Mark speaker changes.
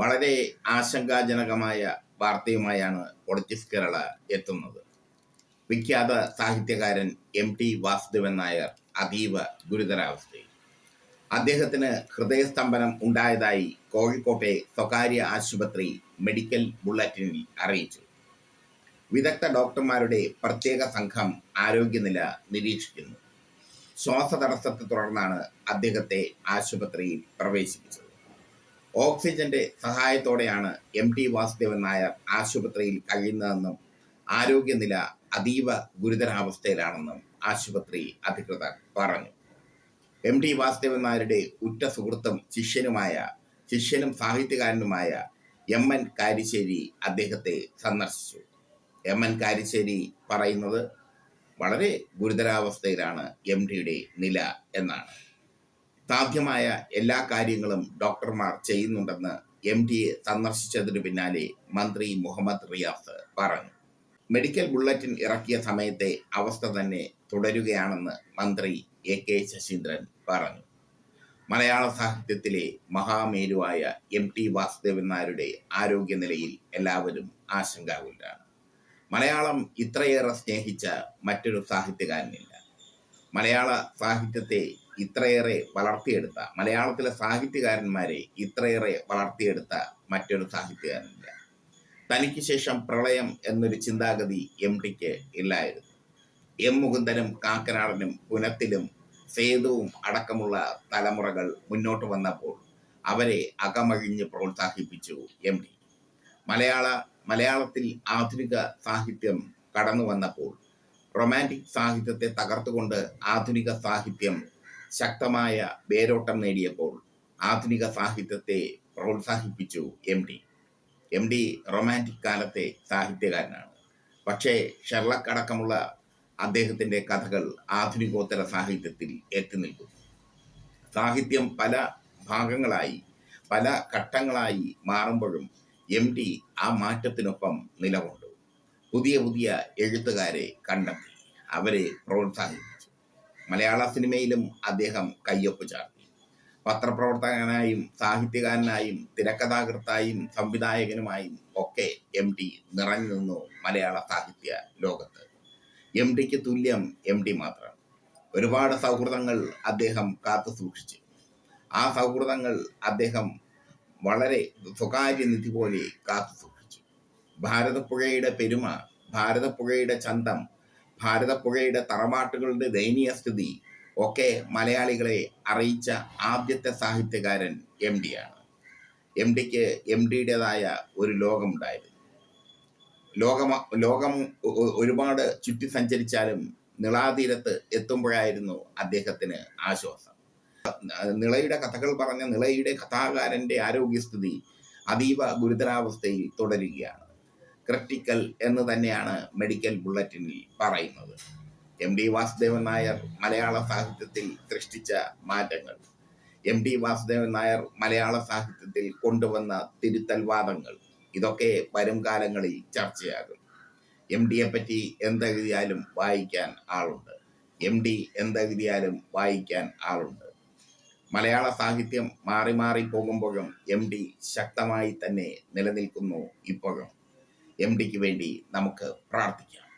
Speaker 1: വളരെ ആശങ്കാജനകമായ വാർത്തയുമായാണ് പൊളിറ്റിക്സ് കേരള എത്തുന്നത്. വിഖ്യാത സാഹിത്യകാരൻ എം ടി വാസുദേവൻ നായർ അതീവ ഗുരുതരാവസ്ഥയിൽ. അദ്ദേഹത്തിന് ഹൃദയസ്തംഭനം ഉണ്ടായതായി കോഴിക്കോട്ടെ സ്വകാര്യ ആശുപത്രി മെഡിക്കൽ ബുള്ളറ്റിനിൽ അറിയിച്ചു. വിദഗ്ധ ഡോക്ടർമാരുടെ പ്രത്യേക സംഘം ആരോഗ്യനില നിരീക്ഷിക്കുന്നു. ശ്വാസതടസ്സത്തെ തുടർന്നാണ് അദ്ദേഹത്തെ ആശുപത്രിയിൽ പ്രവേശിപ്പിച്ചത്. ഓക്സിജന്റെ സഹായത്തോടെയാണ് എം ടി വാസുദേവൻ നായർ ആശുപത്രിയിൽ കഴിയുന്നതെന്നും ആരോഗ്യനില അതീവ ഗുരുതരാവസ്ഥയിലാണെന്നും ആശുപത്രി അധികൃതർ പറഞ്ഞു. എം ടി വാസുദേവൻ നായരുടെ ഉറ്റ സുഹൃത്തും ശിഷ്യനുമായ ശിഷ്യനും സാഹിത്യകാരനുമായ എം എൻ കാരിശ്ശേരി അദ്ദേഹത്തെ സന്ദർശിച്ചു. എം എൻ കാരിശ്ശേരി പറയുന്നത് വളരെ ഗുരുതരാവസ്ഥയിലാണ് എം ടിയുടെ നില എന്നാണ്. സാധ്യമായ എല്ലാ കാര്യങ്ങളും ഡോക്ടർമാർ ചെയ്യുന്നുണ്ടെന്ന് എം ഡിയെ സന്ദർശിച്ചതിന് പിന്നാലെ മന്ത്രി മുഹമ്മദ് റിയാസ് പറഞ്ഞു. മെഡിക്കൽ ബുള്ളറ്റിൻ ഇറക്കിയ സമയത്തെ അവസ്ഥ തന്നെ തുടരുകയാണെന്ന് മന്ത്രി എ കെ ശശീന്ദ്രൻ പറഞ്ഞു. മലയാള സാഹിത്യത്തിലെ മഹാമേരുവായ എം ടി വാസുദേവൻ നായരുടെ ആരോഗ്യനിലയിൽ എല്ലാവരും ആശങ്കാകുലരാണ്. മലയാളം ഇത്രയേറെ സ്നേഹിച്ച മറ്റൊരു സാഹിത്യകാരനില്ല മലയാള സാഹിത്യത്തെ ഇത്രയേറെ വളർത്തിയെടുത്ത മലയാളത്തിലെ സാഹിത്യകാരന്മാരെ ഇത്രയേറെ വളർത്തിയെടുത്ത മറ്റൊരു സാഹിത്യകാരനില്ല. തനിക്ക് ശേഷം പ്രളയം എന്നൊരു ചിന്താഗതി എം ടിക്ക് ഇല്ലായിരുന്നു. എം മുകുന്ദനും കാക്കനാടനും പുനത്തിലും സേതുവും അടക്കമുള്ള തലമുറകൾ മുന്നോട്ട് വന്നപ്പോൾ അവരെ അകമഴിഞ്ഞ് പ്രോത്സാഹിപ്പിച്ചു എം ടി മലയാള മലയാളത്തിൽ ആധുനിക സാഹിത്യം കടന്നു വന്നപ്പോൾ റൊമാന്റിക് സാഹിത്യത്തെ തകർത്തുകൊണ്ട് ആധുനിക സാഹിത്യം ശക്തമായ വേരോട്ടം നേടിയപ്പോൾ ആധുനിക സാഹിത്യത്തെ പ്രോത്സാഹിപ്പിച്ചു M D M D romantic കാലത്തെ സാഹിത്യകാരനാണ്. പക്ഷേ ഷെർലക് അടക്കമുള്ള അദ്ദേഹത്തിന്റെ കഥകൾ ആധുനികോത്തര സാഹിത്യത്തിൽ എത്തി നിൽക്കുന്നു. സാഹിത്യം പല ഭാഗങ്ങളായി പല ഘട്ടങ്ങളായി മാറുമ്പോഴും എം ഡി ആ മാറ്റത്തിനൊപ്പം നിലകൊണ്ടു. പുതിയ പുതിയ എഴുത്തുകാരെ കണ്ടെത്തി. അവരെ പ്രോത്സാഹിപ്പിച്ചു. മലയാള സിനിമയിലും അദ്ദേഹം കയ്യൊപ്പ് ചാർത്തി. പത്രപ്രവർത്തകനായും സാഹിത്യകാരനായും തിരക്കഥാകൃത്തായും സംവിധായകനുമായും ഒക്കെ എം ടി നിറഞ്ഞു നിന്നു മലയാള സാഹിത്യ ലോകത്ത്. എം ടിക്ക് തുല്യം എം ടി മാത്രം. ഒരുപാട് സൗഹൃദങ്ങൾ അദ്ദേഹം കാത്തു സൂക്ഷിച്ചു. ആ സൗഹൃദങ്ങൾ അദ്ദേഹം വളരെ സ്വകാര്യ നിധി പോലെ കാത്തു സൂക്ഷിച്ചു. ഭാരതപ്പുഴയുടെ പെരുമ ഭാരതപ്പുഴയുടെ ചന്തം ഭാരതപ്പുഴയുടെ തറവാട്ടുകളുടെ ദയനീയ സ്ഥിതി ഒക്കെ മലയാളികളെ അറിയിച്ച ആദ്യത്തെ സാഹിത്യകാരൻ എം ആണ്. എം ഡിക്ക് എം ഡിയുടേതായ ഒരു ലോകമുണ്ടായിരുന്നു. ലോകം ലോകം ഒരുപാട് ചുറ്റി സഞ്ചരിച്ചാലും നിളാതീരത്ത് എത്തുമ്പോഴായിരുന്നു അദ്ദേഹത്തിന് ആശ്വാസം. നിളയുടെ കഥകൾ പറഞ്ഞ നിളയുടെ കഥാകാരന്റെ ആരോഗ്യസ്ഥിതി അതീവ ഗുരുതരാവസ്ഥയിൽ തുടരുകയാണ്. ക്രിട്ടിക്കൽ എന്ന് തന്നെയാണ് മെഡിക്കൽ ബുള്ളറ്റിനിൽ പറയുന്നത്. എം ഡി വാസുദേവൻ നായർ മലയാള സാഹിത്യത്തിൽ സൃഷ്ടിച്ച മാറ്റങ്ങൾ. എം ഡി വാസുദേവൻ നായർ മലയാള സാഹിത്യത്തിൽ കൊണ്ടുവന്ന തിരുത്തൽവാദങ്ങൾ ഇതൊക്കെ വരും കാലങ്ങളിൽ ചർച്ചയാകും. എം ഡിയെ പറ്റി എന്തെഴുതിയാലും വായിക്കാൻ ആളുണ്ട്. എം ഡി എന്തെഴുതിയാലും വായിക്കാൻ ആളുണ്ട്. മലയാള സാഹിത്യം മാറി മാറി പോകുമ്പോഴും എം ഡി ശക്തമായി തന്നെ നിലനിൽക്കുന്നു ഇപ്പോഴും. എം ഡിക്ക് വേണ്ടി നമുക്ക് പ്രാർത്ഥിക്കാം.